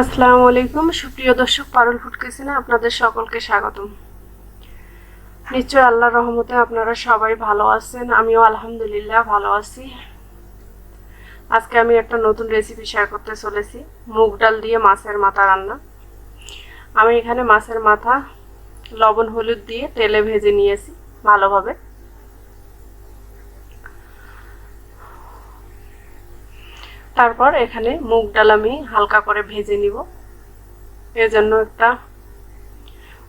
আসসালামু আলাইকুম। সুপ্রিয় দর্শক, পারুল ফুড আপনাদের সকলকে স্বাগতম। নিশ্চয় আল্লাহর রহমতে আপনারা সবাই ভালো আছেন। আমিও আলহামদুলিল্লাহ ভালো আছি। আজকে আমি একটা নতুন রেসিপি শেয়ার করতে চলেছি। মুগ ডাল দিয়ে মাছের মাথা রান্না। আমি এখানে মাছের মাথা লবণ, হলুদ দিয়ে তেলে ভেজে নিয়েছি ভালোভাবে। তারপর এখানে মুগ ডাল আমি হালকা করে ভেজে নিব। এর জন্য একটা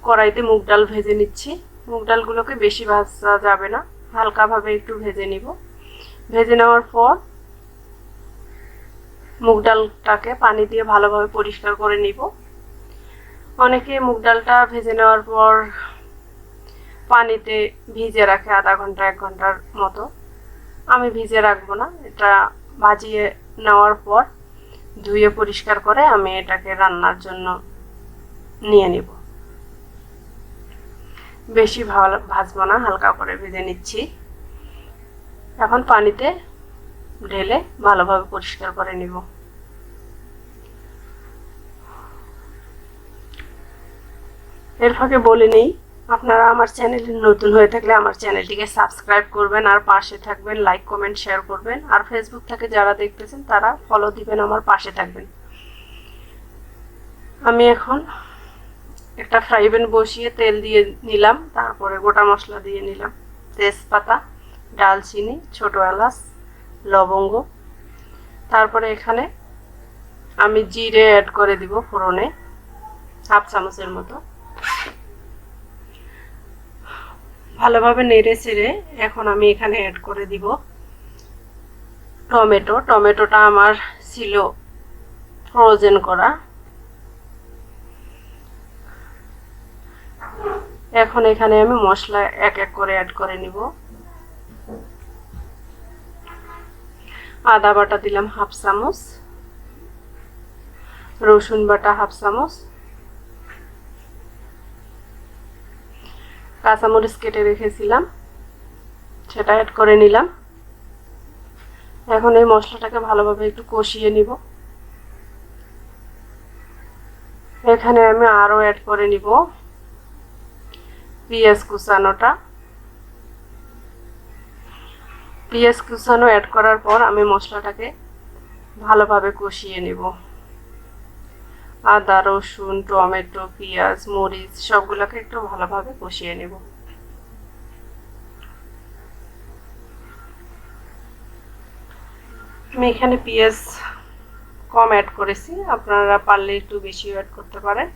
কড়াইতে মুগ ডাল ভেজে নিচ্ছি। মুগ ডালগুলোকে বেশি ভাজা যাবে না, হালকাভাবে একটু ভেজে নিব। ভেজে নেওয়ার পর মুগ ডালটাকে পানি দিয়ে ভালোভাবে পরিষ্কার করে নিব। অনেকে মুগ ডালটা ভেজে নেওয়ার পর পানিতে ভিজে রাখে আধা ঘণ্টা, এক ঘণ্টার মতো। আমি ভিজে রাখব না, এটা ভাজিয়ে নেওয়ার পর ধুয়ে পরিষ্কার করে আমি এটাকে রান্নার জন্য নিয়ে নিব। বেশি ভালো, ভাজবো না, হালকা করে ভেজে নিচ্ছি। এখন পানিতে ঢেলে ভালোভাবে পরিষ্কার করে নিব। এর ফাঁকে বলে নেই আপনারা আমার চ্যানেলে নতুন হয়ে থাকলে আমার চ্যানেলটিকে সাবস্ক্রাইব করবেন আর পাশে থাকবেন, লাইক, কমেন্ট, শেয়ার করবেন। আর ফেসবুক থেকে যারা দেখতেছেন, তারা ফলো দিবেন, আমার পাশে থাকবেন। আমি এখন একটা ফ্রাই প্যান বসিয়ে তেল দিয়ে নিলাম, তারপরে গোটা মশলা দিয়ে নিলাম। তেজপাতা, ডালচিনি, ছোটো এলাচ, লবঙ্গ। তারপরে এখানে আমি জিরে অ্যাড করে দিব ফোড়নে, হাফ চামচের মতো। ভালোভাবে নেড়ে চেড়ে এখন আমি এখানে অ্যাড করে দিব টমেটো। টমেটোটা আমার ছিল ফ্রোজেন করা। এখন এখানে আমি মশলা এক এক করে অ্যাড করে নিব। আদা বাটা দিলাম হাফ চামচ। রসুন বাটা হাফ চামচ। কাঁচামরিচ কেটে রেখেছিলাম। সেটা অ্যাড করে নিলাম। এখন এই মশলাটাকে ভালোভাবে একটু কষিয়ে নিব। এখানে আমি আরও অ্যাড করে নিব পেঁয়াজ কুচানোটা। পেঁয়াজ কুচানো অ্যাড করার পর আমি মশলাটাকে ভালোভাবে কষিয়ে নেব। আদা, রসুন, টমেটো, পেঁয়াজ, মরিচ সবগুলোকে একটু ভালোভাবে কষিয়ে নেব। আমি এখানে পেঁয়াজ কম অ্যাড করেছি, আপনারা পারলে একটু বেশি অ্যাড করতে পারেন।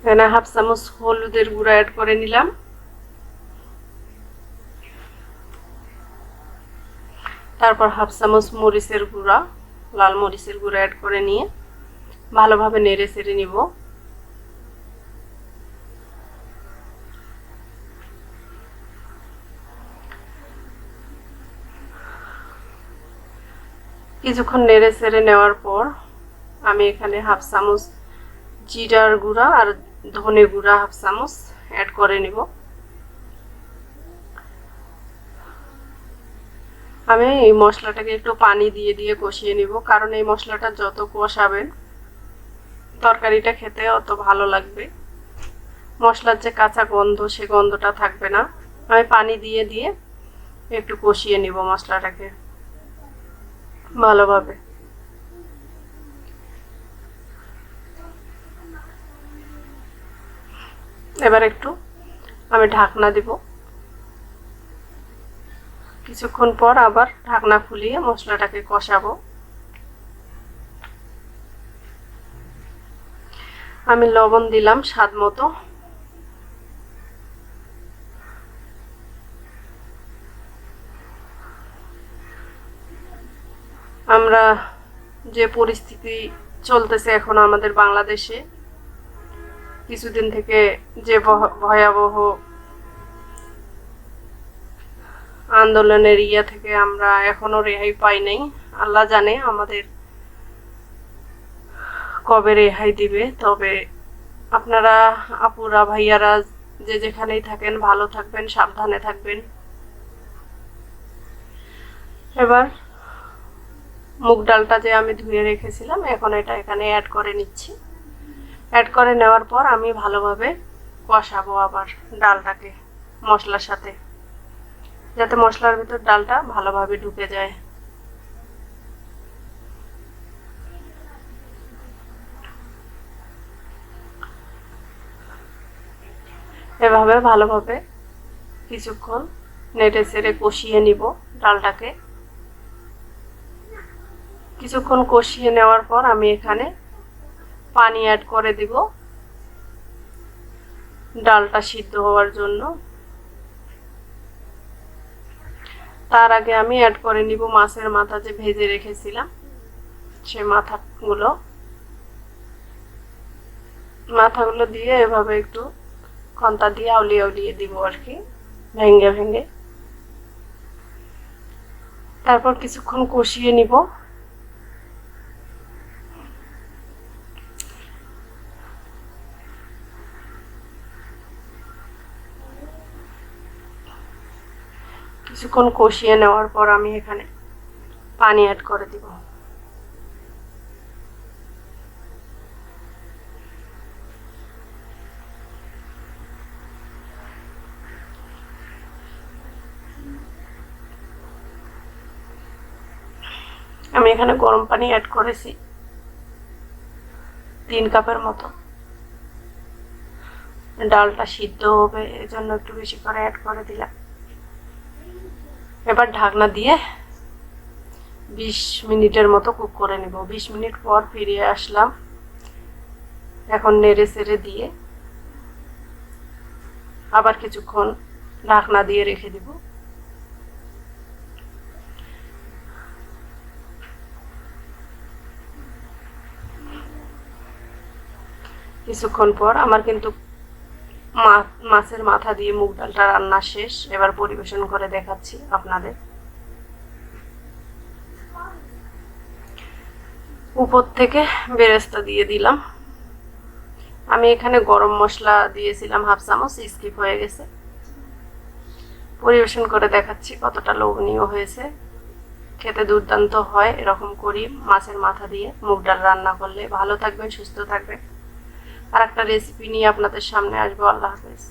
এখানে হাফ চামচ হলুদের গুঁড়া অ্যাড করে নিলাম। তারপর হাফ চামচ মরিচের গুঁড়া, লাল মরিচের গুঁড়া অ্যাড করে নিয়ে ভালোভাবে নেড়ে চেড়ে নিব। কিছুক্ষণ নেড়ে চেড়ে নেওয়ার পর আমি এখানে হাফ চামচ জিরার গুঁড়া আর ধনে গুঁড়া হাফ চামচ অ্যাড করে নিব। আমি এই মশলাটাকে একটু পানি দিয়ে দিয়ে কষিয়ে নিব। কারণ এই মশলাটা যত কষাবেন, তরকারিটা খেতে অত ভালো লাগবে। মশলার যে কাঁচা গন্ধ, সে গন্ধটা থাকবে না। আমি পানি দিয়ে দিয়ে একটু কষিয়ে নিব মশলাটাকে ভালোভাবে। এবার একটু আমি ঢাকনা দিব। কিছুক্ষণ পর আবার ঢাকনা খুলিয়ে মশলাটাকে কষাবো। আমি লবণ দিলাম স্বাদ মতো। আমরা যে পরিস্থিতি চলতেছে এখন আমাদের বাংলাদেশে, কিছুদিন থেকে যে ভয়াবহ আন্দোলনের ইয়া থেকে আমরা এখনও রেহাই পাই নাই। আল্লাহ জানে আমাদের কবে রেহাই দিবে। তবে আপনারা, আপুরা, ভাইয়ারা যে যেখানেই থাকেন, ভালো থাকবেন, সাবধানে থাকবেন। এবার মুগ ডালটা যে আমি ধুয়ে রেখেছিলাম, এখন এটা এখানে অ্যাড করে নিচ্ছি। অ্যাড করে নেওয়ার পর আমি ভালোভাবে কষাবো আবার ডালটাকে মশলার সাথে। যাতে মশলার ভিতর ডালটা ভালোভাবে ঢুকে যায়। এভাবে ভালোভাবে কিছুক্ষণ নেড়ে চেড়ে কষিয়ে নিব ডালটাকে। কিছুক্ষণ কষিয়ে নেওয়ার পর আমি এখানে পানি অ্যাড করে দিব। ডালটা সিদ্ধ হওয়ার জন্য। তার আগে আমি অ্যাড করে নিব মাছের মাথা যে ভেজে রেখেছিলাম, সে মাথাগুলো। মাথাগুলো দিয়ে এভাবে একটু খন্তা দিয়ে আউলিয়ে আউলিয়ে দিব আর কি, ভেঙে ভেঙে। তারপর কিছুক্ষণ কষিয়ে নিব। কিছুক্ষণ কষিয়ে নেওয়ার পর আমি এখানে পানি অ্যাড করে দিব। আমি এখানে গরম পানি অ্যাড করেছি তিন কাপের মতো। ডালটা সিদ্ধ হবে, এজন্য একটু বেশি করে অ্যাড করে দিলাম। এবার ঢাকনা দিয়ে বিশ মিনিটের মতো কুক করে নেব। বিশ মিনিট পর ফিরে আসলাম এখন নেড়ে চেড়ে দিয়ে। আবার কিছুক্ষণ ঢাকনা দিয়ে রেখে দিব। কিছুক্ষণ পর আমার কিন্তু মাছের মাথা দিয়ে মুগ ডালটা রান্না শেষ। এবার পরিবেশন করে দেখাচ্ছি আপনাদের। উপর থেকে বেরেস্তা দিয়ে দিলাম। আমি এখানে গরম মশলা দিয়েছিলাম হাফ চামচ, স্কিপ হয়ে গেছে। পরিবেশন করে দেখাচ্ছি কতটা লোভনীয় হয়েছে। খেতে দুর্দান্ত হয়, এরকম করি মাছের মাথা দিয়ে মুগ ডাল রান্না করলে। ভালো থাকবেন, সুস্থ থাকবেন। আর একটা রেসিপি নিয়ে আপনাদের সামনে আসব। আল্লাহ হাফেজ।